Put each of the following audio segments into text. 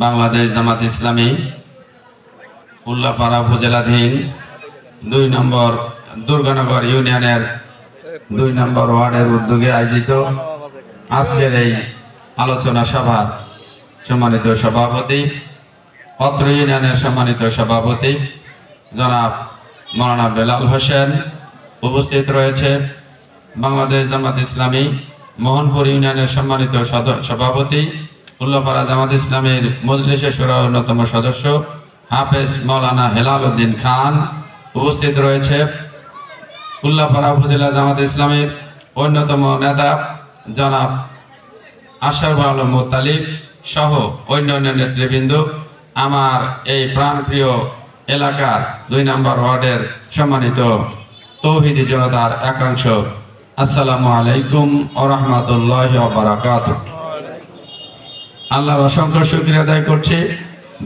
বাংলাদেশ জামাত ইসলামী উল্লাপাড়া উপজেলাধীন দুই নম্বর দুর্গানগর ইউনিয়নের দুই নম্বর ওয়ার্ডের উদ্যোগে আয়োজিত আজকের এই আলোচনা সভার সম্মানিত সভাপতি, পত্র ইউনিয়নের সম্মানিত সভাপতি জনাব মৌলানা বেলাল হোসেন উপস্থিত রয়েছে। বাংলাদেশ জামাত ইসলামী মোহনপুর ইউনিয়নের সম্মানিত সভাপতি উল্লাপাড়া জামাত ইসলামের মজলিসের সুরা অন্যতম সদস্য, হাফেজ মৌলানা হেলাল উদ্দিন খান উপস্থিত রয়েছে। উল্লাপাড়া উপজেলা জামাত ইসলামের অন্যতম নেতা, জনাব আশরাফ আলম মোত্তালিব সহ অন্যান্য নেতৃবৃন্দ। আমার এই প্রাণপ্রিয় এলাকার দুই নম্বর ওয়ার্ডের সম্মানিত তৌহিদি জনতার একাংশ। আসসালামু আলাইকুম ও রহমতুল্লাহ বারাকাত আল্লাহর অসংখ্য শুক্রিয়া আদায় করছি।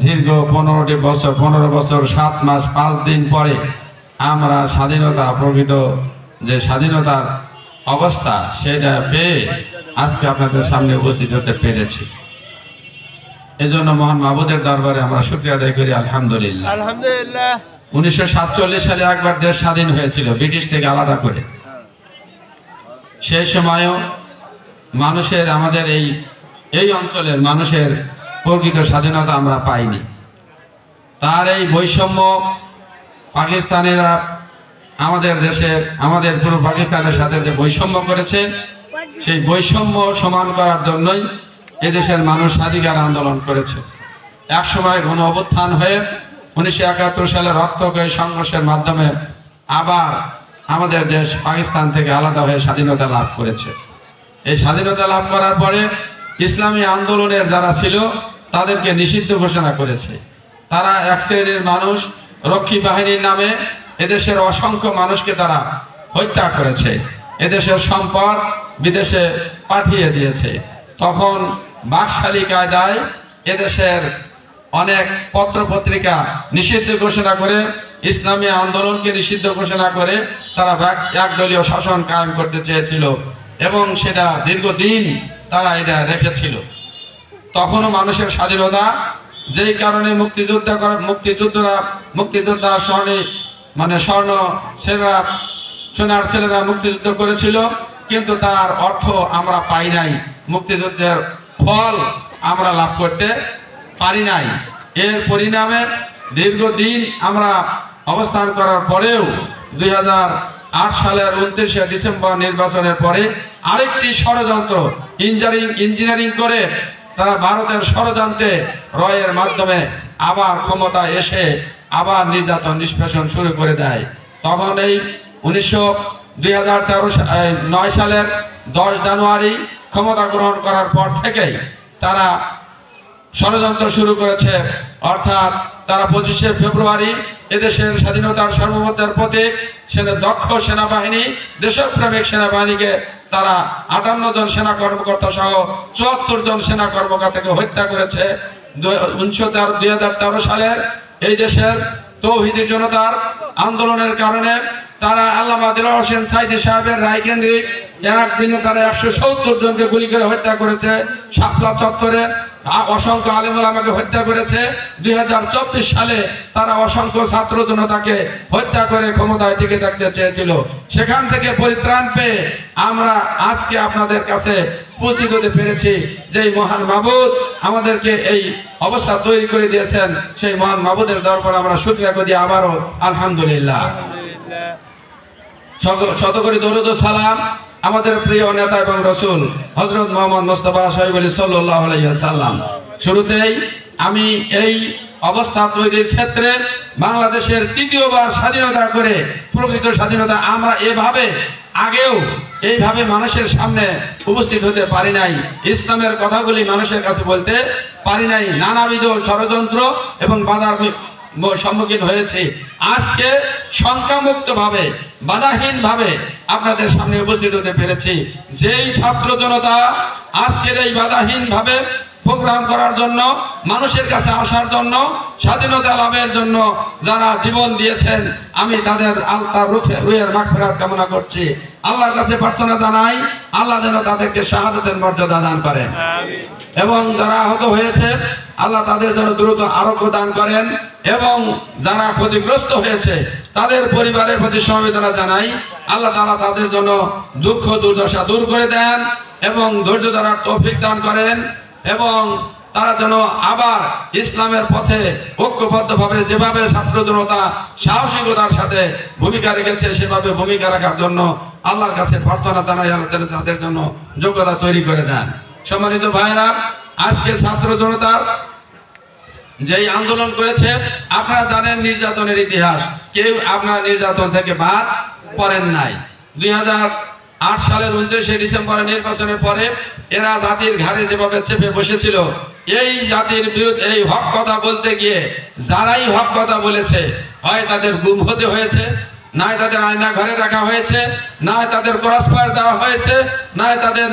দীর্ঘ পনেরোটি বছর পনেরো বছর সাত মাস পাঁচ দিন পরে আমরা স্বাধীনতা প্রকৃত যে স্বাধীনতার অবস্থা সেটা পেয়ে আজকে আপনাদের সামনে উপস্থিত হতে পেরেছি। এজন্য মহান মাহবুদের দরবারে আমরা শুক্রিয়া আদায় করি আলহামদুলিল্লাহ। আলহামদুলিল্লাহ। উনিশশো সাতচল্লিশ সালে একবার দেশ স্বাধীন হয়েছিল ব্রিটিশ থেকে আলাদা করে। সেই সময়ও মানুষের আমাদের এই এই অঞ্চলের মানুষের প্রকৃত স্বাধীনতা আমরা পাইনি। তার এই বৈষম্য পাকিস্তানিরা আমাদের দেশে, আমাদের পুরো পাকিস্তানের সাথে যে বৈষম্য করেছে, সেই বৈষম্য সমান করার জন্যই এদেশের মানুষ স্বাধিকার আন্দোলন করেছে। এক সময় গণ অভ্যুত্থান হয়ে উনিশশো একাত্তর সালে রক্তক্ষয়ী সংঘর্ষের মাধ্যমে আবার আমাদের দেশ পাকিস্তান থেকে আলাদা হয়ে স্বাধীনতা লাভ করেছে। এই স্বাধীনতা লাভ করার পরে ইসলামী আন্দোলনের যারা ছিল, তাদেরকে নিষিদ্ধ ঘোষণা করেছে। তারা এক শ্রেণির মানুষ, রক্ষী বাহিনীর নামে এদেশের অসংখ্য মানুষকে তারা হত্যা করেছে। এদেশের সম্পদ বিদেশে পাঠিয়ে দিয়েছে। তখন বাকশালী কায়দায় এদেশের অনেক পত্র পত্রিকা নিষিদ্ধ ঘোষণা করে, ইসলামী আন্দোলনকে নিষিদ্ধ ঘোষণা করে তারা এক- একদলীয় শাসন কায়েম করতে চেয়েছিল এবং সেটা দীর্ঘদিন তারা এটা রেখেছিল। তখনও মানুষের স্বাধীনতা, যেই কারণে মুক্তিযোদ্ধা করা, মুক্তিযুদ্ধরা, মুক্তিযোদ্ধা স্বর্ণে মানে স্বর্ণ ছেলেরা সোনার ছেলেরা মুক্তিযুদ্ধ করেছিল, কিন্তু তার অর্থ আমরা পাই নাই। মুক্তিযুদ্ধের ফল আমরা লাভ করতে পারি নাই। এর পরিণামে দীর্ঘদিন আমরা অবস্থান করার পরেও দুই আট সালের উনত্রিশে ডিসেম্বর নির্বাচনের পরে আরেকটি ষড়যন্ত্র ইঞ্জিনিয়ারিং ইঞ্জিনিয়ারিং করে তারা ভারতের ষড়যন্ত্রে রয়ের মাধ্যমে আবার ক্ষমতা এসে আবার নির্যাতন, নিষ্পেষণ শুরু করে দেয়। তখন এই উনিশশো দুই সালের দশ জানুয়ারি ক্ষমতা গ্রহণ করার পর থেকেই তারা ষড়যন্ত্র শুরু করেছে। অর্থাৎ তারা পঁচিশে ফেব্রুয়ারি এদেশের স্বাধীনতার সার্বভৌমত্বের প্রতীক, সেনা দক্ষ সেনাবাহিনী, দেশপ্রেমিক সেনাবাহিনীকে তারা আটান্ন জন সেনা কর্মকর্তা সহ চুয়াত্তর জন সেনা কর্মকর্তাকে হত্যা করেছে। উনিশশো তেরো, দুই হাজার তেরো সালের এই দেশের তৌহিদি জনতার আন্দোলনের কারণে তারা আল্লামা দিল হোসেন সাইদি সাহেবের রায় কেন্দ্রিক একদিনে তারা একশো সত্তর জনকে গুলি করে হত্যা করেছে। শাপলা চত্বরে অসংখ্য আলিমুল আমাকে হত্যা করেছে। দুই সালে তারা অসংখ্য ছাত্র জনতাকে হত্যা করে ক্ষমতায় টিকে থাকতে চেয়েছিল। সেখান থেকে পরিত্রাণ পেয়ে আমরা আজকে আপনাদের কাছে উপস্থিত হতে পেরেছি যে মহান মাবুদ আমাদেরকে এই অবস্থা তৈরি করে দিয়েছেন সেই মহান মাবুদের দরবার আমরা শুক্রিয়া করি আবারও আলহামদুলিল্লাহ। শত- শতকরি দরুদ সালাম। আমাদের প্রিয় নেতা এবং রসুল হজরত মোহাম্মদ মোস্তফা সাহেব আলী সাল্লাহ সাল্লাম শুরুতেই আমি এই অবস্থা তৈরির ক্ষেত্রে বাংলাদেশের তৃতীয়বার স্বাধীনতা করে, প্রকৃত স্বাধীনতা আমরা এভাবে আগেও এইভাবে মানুষের সামনে উপস্থিত হতে পারি নাই। ইসলামের কথাগুলি মানুষের কাছে বলতে পারি নাই। নানাবিধ ষড়যন্ত্র এবং বাধার সম্মুখীন হয়েছে। আজকে শঙ্কামুক্ত ভাবে বাধাহীন ভাবে আপনাদের সামনে উপস্থিত হতে পেরেছি। যেই ছাত্র জনতা আজকের এই বাধাহীন ভাবে প্রোগ্রাম করার জন্য মানুষের কাছে আসার জন্য স্বাধীনতা লাভের জন্য যারা জীবন দিয়েছেন আমি তাদের আলতা রুখে রুয়ের মাগফিরাত কামনা করছি। আল্লাহর কাছে প্রার্থনা জানাই আল্লাহ যেন তাদেরকে শাহাদাতের মর্যাদা দান করেন। এবং যারা আহত হয়েছে আল্লাহ তাদের জন্য দ্রুত আরোগ্য দান করেন এবং যারা ক্ষতিগ্রস্ত হয়েছে, তাদের পরিবারের প্রতি সমবেদনা জানাই। আল্লাহ তাআলা তাদের জন্য দুঃখ, দুর্দশা দূর করে দেন এবং ধৈর্য ধরার তৌফিক দান করেন এবং তারা যেন আবার ইসলামের পথে ঐক্যবদ্ধভাবে যেভাবে ছাত্র জনতা সাহসিকতার সাথে ভূমিকা রেখেছে, সেভাবে ভূমিকা রাখার জন্য আল্লাহর কাছে প্রার্থনা জানাই, আল্লাহ যেন তাদের জন্য যোগ্যতা তৈরি করে দেন। সম্মানিত ভাইরা আজকে ছাত্র জনতার যেই আন্দোলন করেছে, আপনারা জানেন নির্যাতনের ইতিহাস। কেউ আপনার নির্যাতন থেকে বাদ পড়েন নাই। দুই আট সালের উনত্রিশে ডিসেম্বরের নির্বাচনের পরে এরা জাতির ঘাড়ে যেভাবে চেপে বসেছিল, এই জাতির বিরুদ্ধে, এই হক কথা বলতে গিয়ে যারাই হক কথা বলেছে, হয় তাদের গুম হতে হয়েছে, নয় তাদের আয়না ঘরে রাখা হয়েছে, নয় তাদের ক্রস ফায়ার দেওয়া হয়েছে, নয় তাদের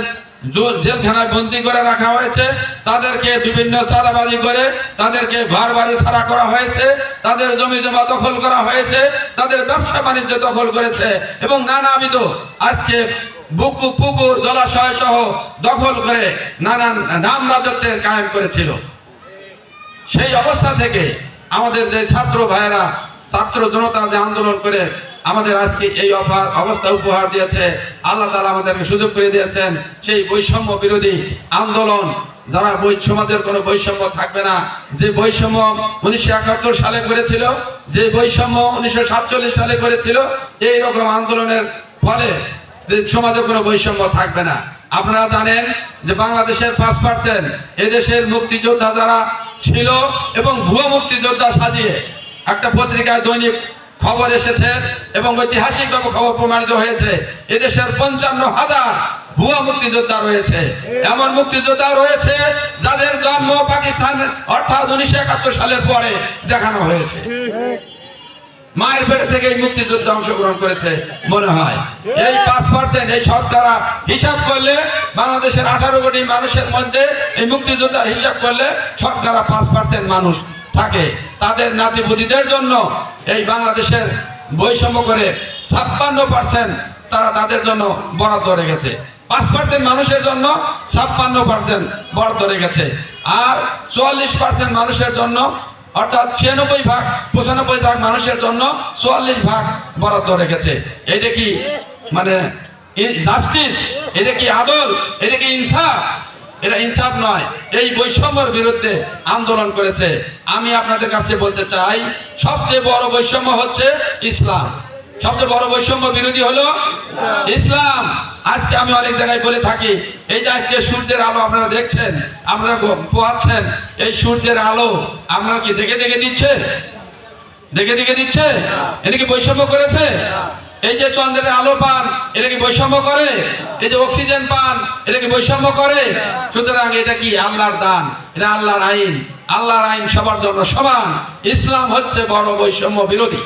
জেলখানায় বন্দি করে রাখা হয়েছে। তাদেরকে বিভিন্ন চাঁদাবাজি করে, তাদেরকে ঘর বাড়ি ছাড়া করা হয়েছে, তাদের জমি জমা দখল করা হয়েছে, তাদের ব্যবসা বাণিজ্য দখল করেছে এবং নানাবিধ আজকে বুকু, পুকুর, জলাশয় সহ দখল করে নানান নাম রাজত্বের কায়েম করেছিল। সেই অবস্থা থেকে আমাদের যে ছাত্র ভাইয়েরা ছাত্র জনতা যে আন্দোলন করে আমাদের আজকে এই অবস্থা উপহার দিয়েছে, আল্লাহ তালা আমাদেরকে সুযোগ করে দিয়েছেন। সেই বৈষম্য বিরোধী আন্দোলন, যারা বৈ সমাজের কোনো বৈষম্য থাকবে না, যে বৈষম্য উনিশশো একাত্তর সালে করেছিল, যে বৈষম্য উনিশশো সাতচল্লিশ সালে করেছিল এই রকম আন্দোলনের ফলে সমাজে কোনো বৈষম্য থাকবে না। আপনারা জানেন যে বাংলাদেশের পাঁচ পার্সেন্ট এদেশের মুক্তিযোদ্ধা যারা ছিল এবং ভুয়ো মুক্তিযোদ্ধা সাজিয়ে একটা পত্রিকায় দৈনিক খবর এসেছে এবং ঐতিহাসিকভাবে খবর প্রমাণিত হয়েছে। এদেশের পঞ্চান্ন হাজার ভুয়া মুক্তিযোদ্ধা রয়েছে। এমন মুক্তিযোদ্ধা রয়েছে যাদের জন্ম পাকিস্তান, অর্থাৎ উনিশশো একাত্তর সালের পরে দেখানো হয়েছে। মায়ের পেটে থেকে এই মুক্তিযুদ্ধে অংশগ্রহণ করেছে মনে হয়। এই পাঁচ পার্সেন্ট এই শতকরা হিসাব করলে বাংলাদেশের আঠারো কোটি মানুষের মধ্যে এই মুক্তিযোদ্ধার হিসাব করলে শতকরা পাঁচ পার্সেন্ট মানুষ থাকে তাদের নাতিপুতিদের জন্য এই বাংলাদেশের বৈষম্য করে ছাপ্পান্ন পার্সেন্ট তারা তাদের জন্য বরাদ্দ রেখেছে। পাঁচ পার্সেন্ট মানুষের জন্য ছাপ্পান্ন পার্সেন্ট বরাদ্দ রেখেছে। আর চুয়াল্লিশ পার্সেন্ট মানুষের জন্য, অর্থাৎ ছিয়ানব্বই ভাগ, পঁচানব্বই ভাগ মানুষের জন্য চুয়াল্লিশ ভাগ বরাদ্দ রেখেছে। এটা কি মানে জাস্টিস এটা কি আদল? এটা কি ইনসাফ? এটা ইনসাফ নয়। এই বৈষম্যের বিরুদ্ধে আন্দোলন করেছে। আমি আপনাদের কাছে বলতে চাই, সবচেয়ে বড় বৈষম্য হচ্ছে ইসলাম। সবচেয়ে বড় বৈষম্য বিরোধী হলো ইসলাম। আজকে আমি অনেক জায়গায় বলে থাকি, এই যে আজকে সূর্যের আলো আপনারা দেখছেন, আপনারা পোহাচ্ছেন এই সূর্যের আলো আপনারা কি দেখে দেখে দিচ্ছে? দেখে দেখে দিচ্ছে? এটা কি বৈষম্য করেছে? এই যে চন্দ্রের আলো পান, এটা কি বৈষম্য করে? এই যে অক্সিজেন পান, এটা কি বৈষম্য করে? সুতরাং এটা কি আল্লাহর দান? এটা আল্লাহর আইন। আল্লাহর আইন সবার জন্য সমান। ইসলাম হচ্ছে বড় বৈষম্য বিরোধী।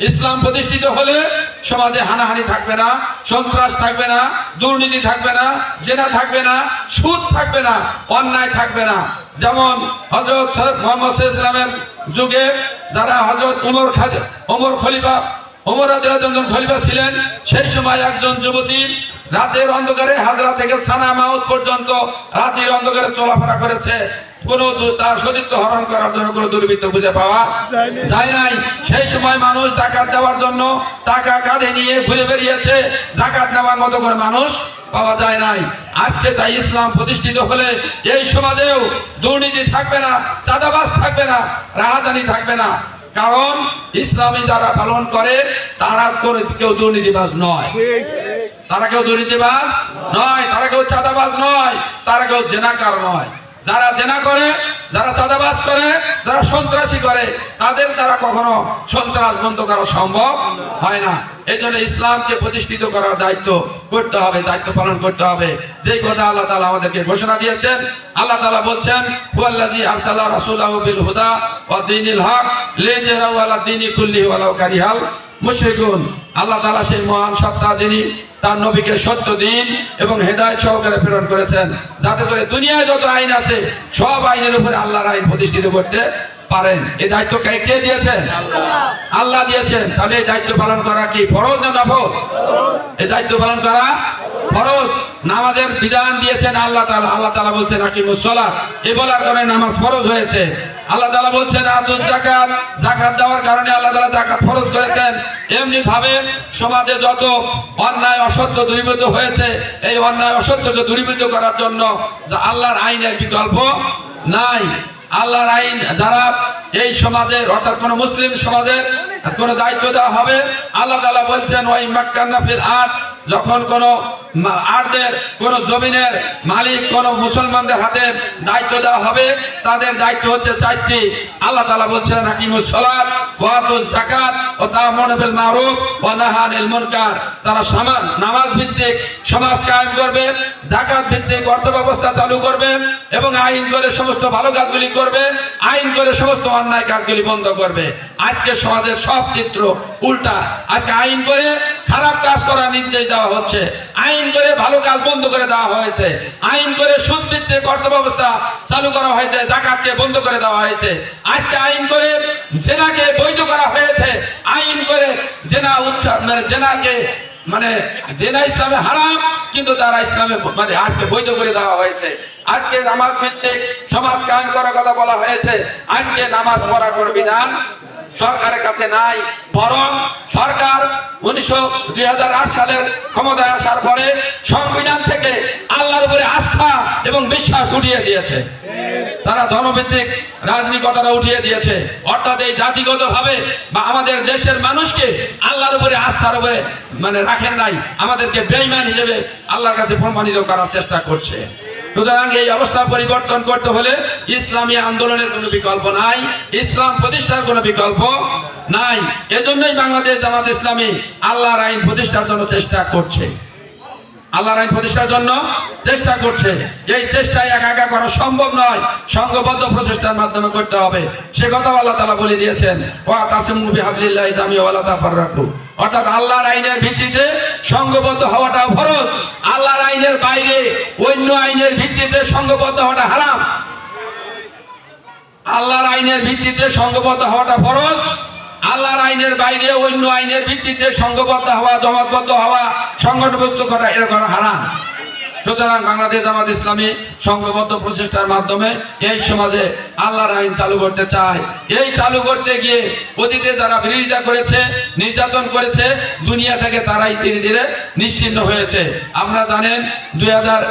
ইসলাম প্রতিষ্ঠিত হলে সমাজে হানাহানি থাকবে না, সন্ত্রাস থাকবে না, দুর্নীতি থাকবে না, জেনা থাকবে না, সুদ থাকবে না, অন্যায় থাকবে না। যেমন হজরত মোহাম্মদ ইসলামের যুগে যারা হজরত উমর খাজ ওমর খলিফা ওমর খলিফা ছিলেন। সেই সময় একজন যুবতী রাতের অন্ধকারে হাজরা থেকে সানা পর্যন্ত রাতের অন্ধকারে চলাফেরা করেছে। কোনো তার সতীত্ব হরণ করার জন্য কোনো দুর্বৃত্ত খুঁজে পাওয়া যায় নাই। সেই সময় মানুষ জাকাত দেওয়ার জন্য টাকা কাঁধে নিয়ে ঘুরে বেরিয়েছে জাকাত নেওয়ার মতো করে মানুষ পাওয়া যায় নাই। আজকে তাই ইসলাম প্রতিষ্ঠিত হলে এই সমাজেও দুর্নীতি থাকবে না চাঁদাবাজ থাকবে না রাহাজানি থাকবে না। কারণ ইসলামী যারা পালন করে, তারা কেউ দুর্নীতিবাজ নয়। তারা কেউ দুর্নীতিবাজ নয়, তারা কেউ চাঁদাবাজ নয়, তারা কেউ জেনাকার নয়। যারা জেনা করে, যারা চাঁদাবাজ করে, যারা সন্ত্রাসী করে, তাদের দ্বারা কখনো সন্ত্রাস বন্ধ করা সম্ভব হয় না। এই জন্য ইসলামকে প্রতিষ্ঠিত করার দায়িত্ব করতে হবে, দায়িত্ব পালন করতে হবে। যেই কথা আল্লাহ তালা আমাদেরকে ঘোষণা দিয়েছেন, আল্লাহ তালা বলছেন হুয়াল্লাজি বিল হুদা দীনিল হক লিইয়ুযহিরাহু আলা দীনি কুল্লিহি ওয়ালাউ কারিহাল। মুশরিকুন। আল্লাহ তালা সেই মহান সত্তা যিনি, তার নবীকে সত্য দিন এবং হেদায় সহকারে প্রেরণ করেছেন। যাতে করে দুনিয়ায় যত আইন আছে, সব আইনের উপরে আল্লাহর আইন প্রতিষ্ঠিত করতে পারেন। এই দায়িত্ব কে কে দিয়েছেন? আল্লাহ। দিয়েছেন। তাহলে এই দায়িত্ব পালন করা কি ফরজ না নফল এই দায়িত্ব পালন করা ফরজ। নামাজের বিধান দিয়েছেন আল্লাহ তাআলা। আল্লাহ তাআলা বলছেন আকিমুস সালাত। এ বলার কারণে নামাজ ফরজ হয়েছে। আল্লাহ তাআলা বলছেন আতুজ যাকাত। যাকাত দেওয়ার কারণে আল্লাহ তাআলা যাকাত ফরজ করেছেন। এমনি ভাবে সমাজে যত অন্যায় অসত্য দূরীভূত হয়েছে এই অন্যায় অসত্যকে দূরীভূত করার জন্য যা আল্লাহর আইনের বিকল্প নাই। আল্লাহর আইন দ্বারা এই সমাজের অর্থাৎ কোন মুসলিম সমাজের কোন দায়িত্ব দেওয়া হবে, আল্লাহ তালা বলছেন ওই মাক্কান্না আট যখন কোন আর্থের কোন জমিনের মালিক, কোন মুসলমানদের হাতে দায়িত্ব দেওয়া হবে। তাদের দায়িত্ব হচ্ছে চারটি। আল্লাহ তাআলা বলছেন, হাকিমুস সালাত ওয়া আতুজ যাকাত ও তা'মুরু বিল মারুফ ওয়া নাহা আনিল মুনকার। তারা সমাজ নামাজ ভিত্তিক সমাজ কায়েম করবে, যাকাত ভিত্তিক অর্থ ব্যবস্থা চালু করবে এবং আইন করে সমস্ত ভালো কাজগুলি করবে, আইন করে সমস্ত অন্যায় কাজগুলি বন্ধ করবে। আজকে সমাজের সব চিত্র উল্টা। আজকে আইন করে খারাপ কাজ করার নির্দেশ দেওয়া হচ্ছে। আইন করে ভালো কাজ বন্ধ করে দেওয়া হয়েছে। আইন করে সুদ ভিত্তিক অর্থ ব্যবস্থা চালু করা হয়েছে, জাকাতকে বন্ধ করে দেওয়া হয়েছে। আজকে আইন করে জেনাকে বৈধ করা হয়েছে। আইন করে জেনা উত্থান মানে জেনাকে মানে জেনা ইসলামে হারাম, কিন্তু তারা ইসলামে মানে আজকে বৈধ করে দেওয়া হয়েছে। আজকে নামাজ ভিত্তিক সমাজ কায়েম করার কথা বলা হয়েছে। আজকে নামাজ পড়ার বিধান সরকারের কাছে নাই, বরং সরকার উনিশশো দুই সালের ক্ষমতায় আসার পরে সংবিধান থেকে আল্লাহর উপরে আস্থা এবং বিশ্বাস উঠিয়ে দিয়েছে। তারা ধর্মভিত্তিক রাজনীতিকতারা উঠিয়ে দিয়েছে। অর্থাৎ এই জাতিগত ভাবে বা আমাদের দেশের মানুষকে আল্লাহর উপরে আস্থার উপরে মানে রাখেন নাই, আমাদেরকে বেঈমান হিসেবে আল্লাহর কাছে প্রমাণিত করার চেষ্টা করছে। সুতরাং এই অবস্থা পরিবর্তন করতে হলে ইসলামী আন্দোলনের কোনো বিকল্প নাই, ইসলাম প্রতিষ্ঠার কোনো বিকল্প নাই। এজন্যই বাংলাদেশ জামাত ইসলামী আল্লাহর আইন প্রতিষ্ঠার জন্য চেষ্টা করছে। আল্লাহর আইন প্রতিষ্ঠার জন্য চেষ্টা করছে। এই চেষ্টায় একা একা করা সম্ভব নয়। সংঘবদ্ধ প্রচেষ্টার মাধ্যমে করতে হবে। সে কথা আল্লাহ তালা বলে দিয়েছেন, ওয়া তাসিমু বিহাবলিল্লাহ দামি ওয়ালা তাফাররাকু। অর্থাৎ আল্লাহর আইনের ভিত্তিতে সংঘবদ্ধ হওয়াটা ফরজ। আল্লাহর আইনের বাইরে অন্য আইনের ভিত্তিতে সংঘবদ্ধ হওয়াটা হারাম। আল্লাহর আইনের ভিত্তিতে সংঘবদ্ধ হওয়াটা ফরজ। আল্লাহর আইনের বাইরে অন্য আইনের ভিত্তিতে সংঘবদ্ধ হওয়া, জমাতবদ্ধ হওয়া, সংগঠনবদ্ধ করা, এরকম হারাম। সুতরাং বাংলাদেশ জামাত ইসলামী সংঘবদ্ধ প্রচেষ্টার মাধ্যমে এই সমাজে আল্লাহর আইন চালু করতে চায়। এই চালু করতে গিয়ে অতীতে যারা বিরোধিতা করেছে, নির্যাতন করেছে, দুনিয়া থেকে তারাই ধীরে ধীরে নিশ্চিন্ন হয়েছে। আমরা জানেন দু হাজার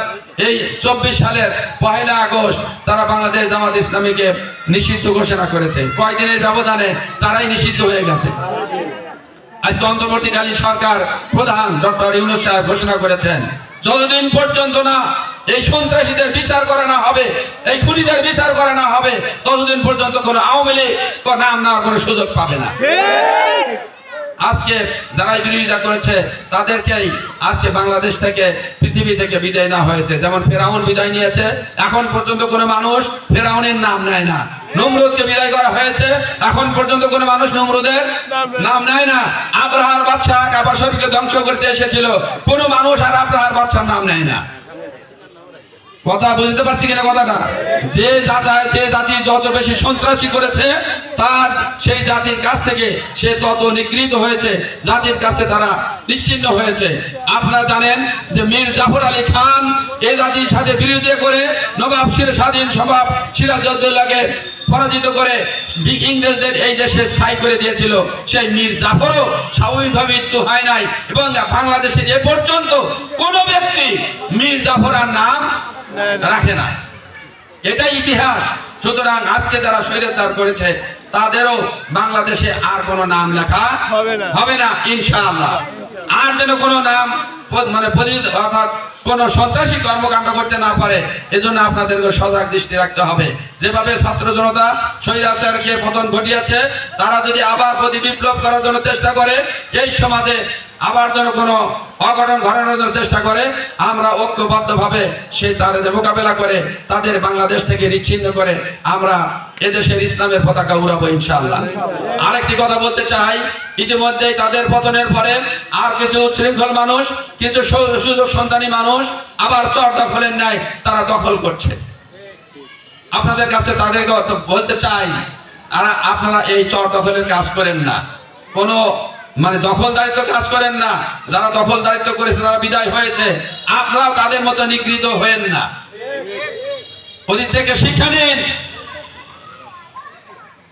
এই চব্বিশ সালের পহেলা আগস্ট তারা বাংলাদেশ জামাত ইসলামীকে নিষিদ্ধ ঘোষণা করেছে। কয়েকদিনের ব্যবধানে তারাই নিষিদ্ধ হয়ে গেছে। আজকে অন্তর্বর্তীকালীন সরকার প্রধান ডক্টর ইউনুস সাহেব ঘোষণা করেছেন, যতদিন পর্যন্ত না এই সন্ত্রাসীদের বিচার করে না হবে, এই খুনিদের বিচার করে না হবে, ততদিন পর্যন্ত কোনো আওয়ামী লীগ নাম নেওয়ার কোনো সুযোগ পাবে না। আজকে যারাই বিরোধিতা করেছে, তাদেরকেই আজকে বাংলাদেশ থেকে, পৃথিবী থেকে বিদায় না হয়েছে। যেমন ফেরাউন বিদায় নিয়েছে, এখন পর্যন্ত কোনো মানুষ ফেরাউনের নাম নেয় না। নমরুদকে বিদায় করা হয়েছে, এখন পর্যন্ত কোনো মানুষ নমরুদের নাম নেয় না। আব্রাহার বাদশাহ কাবা শরীফকে ধ্বংস করতে এসেছিল। কোনো মানুষ আর আব্রাহার বাদশার নাম নেয় না। কথা বুঝতে পারছি কিনা কথাটা? যে জাতি যে জাতি যত বেশি সন্ত্রাসী করেছে, তার সেই জাতির কাছ থেকে সে তত নিগৃহীত হয়েছে। জাতির কাছে তারা নিশ্চিন্ন হয়েছে। আপনারা জানেন যে মীর জাফর আলী খান এই জাতির সাথে বিরোধী করে নবাব শির স্বাধীন সবাব সিরাজউদ্দৌলাকে পরাজিত করে ইংরেজদের এই দেশে স্থায়ী করে দিয়েছিল। সেই মীর জাফরও স্বাভাবিকভাবে মৃত্যু হয় নাই এবং বাংলাদেশে এ পর্যন্ত কোনো ব্যক্তি মীর জাফর আর নাম রাখে না। এটাই ইতিহাস। সুতরাং আজকে যারা স্বৈরাচার করেছে তাদেরও বাংলাদেশে আর কোনো নাম লেখা হবে না। ইনশাআল্লাহ। আর যেন কোনো নাম মানে অর্থাৎ কোন সন্ত্রাসী কর্মকাণ্ড করতে না পারে এজন্য আপনাদেরকে সজাগ দৃষ্টি রাখতে হবে। যেভাবে ছাত্র জনতা স্বৈরাচারকে পতন ঘটিয়েছে তারা যদি আবার প্রতি বিপ্লব করার জন্য চেষ্টা করে এই সমাজে আবার যেন কোনো অঘটন ঘটানোর চেষ্টা করে আমরা ঐক্যবদ্ধভাবে সেই তাদের মোকাবেলা করে তাদের বাংলাদেশ থেকে বিচ্ছিন্ন করে আমরা এদেশের ইসলামের পতাকা উড়াবো ইনশাআল্লাহ। আরেকটি কথা বলতে চাই ইতিমধ্যেই তাদের পতনের পরে আর কিছু উচ্ছৃঙ্খল মানুষ কিছু সুযোগ সন্তানী মানুষ আবার চর দখলের ন্যায় তারা দখল করছে। আপনাদের কাছে তাদেরকে অত বলতে চাই আর আপনারা এই চর দখলের কাজ করেন না। কোনো মানে দখলদারিত্ব কাজ করেন না। যারা দখলদারিত্ব করেছে তারা বিদায় হয়েছে। আপনারাও তাদের মতো নিগৃহীত হয়েন না। ওদিক থেকে শিক্ষা নিন।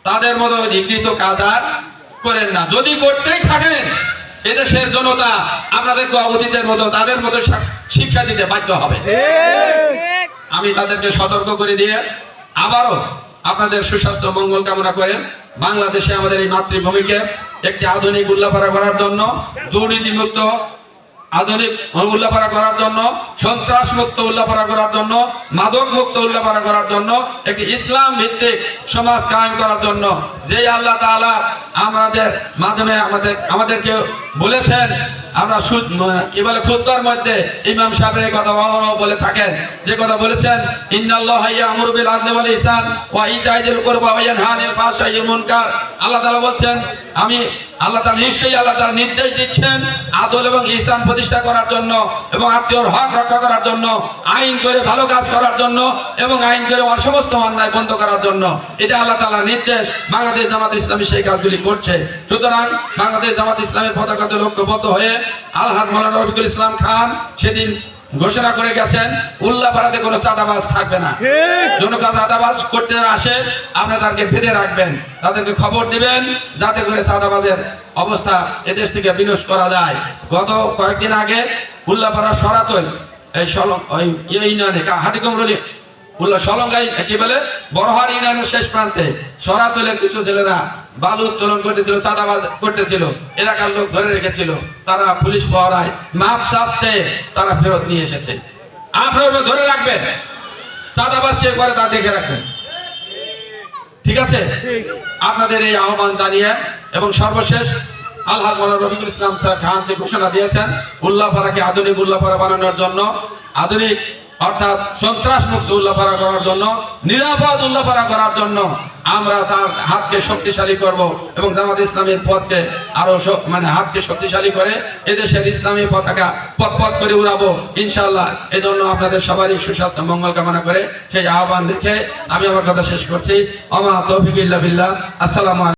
তাদের মতো নিগৃহীত কাজ আর করেন না। যদি করতেই থাকেন এদেশের জনতা আপনাদেরকে অবতীতের মতো তাদের মতো শিক্ষা দিতে বাধ্য হবে। আমি তাদেরকে সতর্ক করে দিয়ে আবারও আপনাদের সুস্বাস্থ্য মঙ্গল কামনা করে বাংলাদেশে আমাদের এই মাতৃভূমিকে একটি আধুনিক উল্লাপাড়া করার জন্য, দুর্নীতিমুক্ত আধুনিক উল্লাপাড়া করার জন্য সন্ত্রাস মুক্ত উল্লাপাড়া করার জন্য মাদক মুক্ত উল্লাপাড়া করার জন্য, একটি ইসলাম ভিত্তিক সমাজ কায়েম করার জন্য। যে আল্লাহ তালা আমাদের মাধ্যমে আমাদের আমাদেরকে বলেছেন আমরা কি বলে খুতবার মধ্যে ইমাম সাহেবের এই কথা বলে থাকেন। যে কথা বলেছেন আল্লাহ বলছেন, আমি আল্লাহ নিশ্চয়ই আল্লাহ নির্দেশ দিচ্ছেন আদল এবং প্রতিষ্ঠা করার জন্য এবং আত্মীয়র হক রক্ষা করার জন্য, আইন করে ভালো কাজ করার জন্য এবং আইন করে অ- সমস্ত অন্যায় বন্ধ করার জন্য। এটা আল্লাহ তাআলার নির্দেশ বাংলাদেশ জামাত ইসলামী সেই কাজগুলি করছে। সুতরাং বাংলাদেশ জামাত ইসলামের পতাকাতে লক্ষ্যবদ্ধ হয়ে আলহাদ মৌলানা রফিকুল ইসলাম খান সেদিন ঘোষণা করে গেছেন উল্লাপাড়াতে কোনো চাঁদাবাজ থাকবে না। জনতা চাঁদাবাজ করতে আসে আপনারা তাদেরকে বেঁধে রাখবেন। তাদেরকে খবর দিবেন যাতে করে চাঁদাবাজের অবস্থা এদেশ থেকে বিনাশ করা যায়। গত কয়েকদিন আগে উল্লাপাড়া সরাতল এই সল ওই ইয়ে ইউনিয়নে হাটিকমরলি সলঙ্গাই কি বলে? শেষ প্রান্তে। কিছু ছেলেরা বালু উত্তোলন করতেছিল, চাঁদাবাজ করতেছিল, এলাকার লোক ধরে রেখেছিল। তারা পুলিশ মাপ তারা ফেরত নিয়ে এসেছে। ধরে রাখবেন। চাঁদাবাজ কে করে তা দেখে রাখবেন। ঠিক আছে? আপনাদের এই আহ্বান জানিয়ে এবং সর্বশেষ আল্লাহ মৌলানা রফিকুল ইসলাম স্যার খান যে ঘোষণা দিয়েছেন, উল্লাপাড়াকে আধুনিক উল্লাপাড়া বানানোর জন্য। আধুনিক অর্থাৎ সন্ত্রাস মুক্ত উল্লাপাড়া করার জন্য, নিরাপদ উল্লাপাড়া করার জন্য আমরা তার হাতকে শক্তিশালী করব এবং জামাত ইসলামের পথকে আরও মানে হাতকে শক্তিশালী করে এদেশের ইসলামী পতাকা পথ পথ করে উড়াবো। ইনশাআল্লাহ এই জন্য আপনাদের সবারই সুস্বাস্থ্য, মঙ্গল কামনা করে সেই আহ্বান দেখে আমি আমার কথা শেষ করছি। আমার তৌফিক বিল্লাহ। আসসালামু